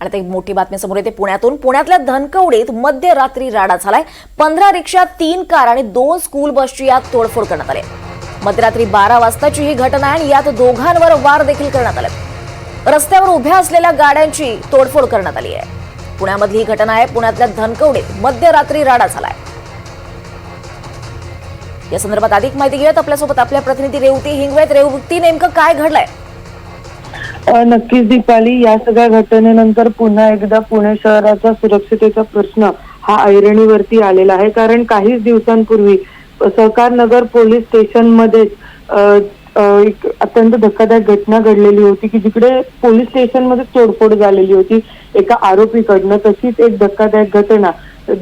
आणि ते मोठी बातमी समोर येते. पुण्यातून पुण्यातल्या धनकवडीत मध्यरात्री राडा झालाय. पंधरा रिक्षा तीन कार आणि दोन स्कूल बसची यात तोडफोड करण्यात आली. मध्यरात्री बारा वाजताची ही घटना आहे आणि यात दोघांवर वार देखील करण्यात आले. रस्त्यावर उभ्या असलेल्या गाड्यांची तोडफोड करण्यात आली आहे. पुण्यामधली ही घटना आहे. पुण्यातल्या धनकवडीत मध्यरात्री राडा झालाय. या संदर्भात अधिक माहिती घेऊयात. आपल्यासोबत आपल्या प्रतिनिधी रेवती हिंगवेत रेवती नेमकं काय घडलंय? नक्कीच दीपाली या सगळ्या घटनेनंतर पुन्हा एकदा पुणे शहराचा सुरक्षितेचा प्रश्न हा ऐरणीवरती आलेला आहे. कारण काहीच दिवसांपूर्वी सहकार नगर पोलीस स्टेशनमध्ये एक अत्यंत धक्कादायक घटना घडलेली होती की जिकडे पोलीस स्टेशनमध्ये तोडफोड झालेली होती. एका आरोपीकडनं तशीच एक धक्कादायक घटना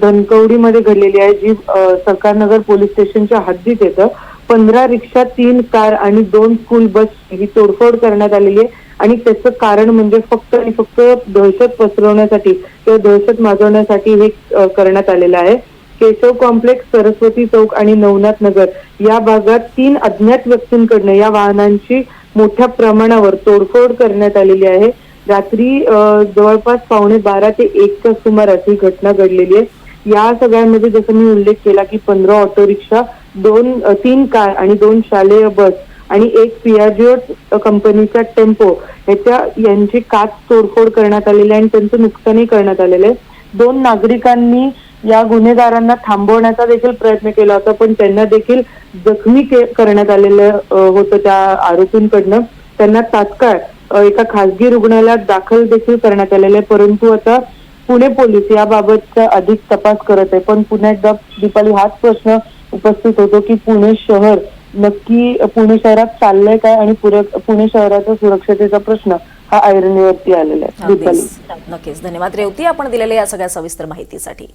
धनकवडीमध्ये घडलेली आहे जी अ, सहकार नगर पोलीस स्टेशनच्या हद्दीत येतं. पंधरा रिक्षा तीन कार आणि दोन स्कूल बस ही तोडफोड करण्यात आलेली आहे. आणि त्याचं कारण म्हणजे फक्त आणि फक्त दहशत पसरवण्यासाठी किंवा दहशत माजवण्यासाठी हे करण्यात आलेलं आहे. केशव कॉम्प्लेक्स सरस्वती चौक आणि नवनाथ नगर या भागात तीन अज्ञात व्यक्तींकडनं या वाहनांची मोठ्या प्रमाणावर तोडफोड करण्यात आलेली आहे. रात्री जवळपास पावणे बारा ते एकच्या सुमारास ही घटना घडलेली आहे. या सगळ्यांमध्ये जसं मी उल्लेख केला की पंधरा ऑटो रिक्षा दोन तीन कार आणि दोन शालेय बस आणि एक पियाजिओ कंपनीचा टेम्पो ह्याच्या यांची काच तोडफोड करण्यात आलेली आहे आणि त्यांचं नुकसानही करण्यात आलेलं आहे. दोन नागरिकांनी या गुन्हेगारांना थांबवण्याचा देखील प्रयत्न केला होता पण त्यांना देखील जखमी के- करण्यात आलेलं होतं त्या आरोपींकडनं. त्यांना तात्काळ एका खासगी रुग्णालयात दाखल देखील करण्यात आलेलं आहे परंतु आता पुणे पोलीस याबाबतचा अधिक तपास करत आहे. पण पुण्यात एकदा दीपाली हाच प्रश्न उपस्थित होतो की पुणे शहर नक्की पुणे शहरात चाललंय काय आणि पुणे शहराचा सुरक्षतेचा प्रश्न हा ऐरणीवरती आलेला आहे. नक्कीच. धन्यवाद रेवती आपण दिलेल्या या सगळ्या सविस्तर माहितीसाठी.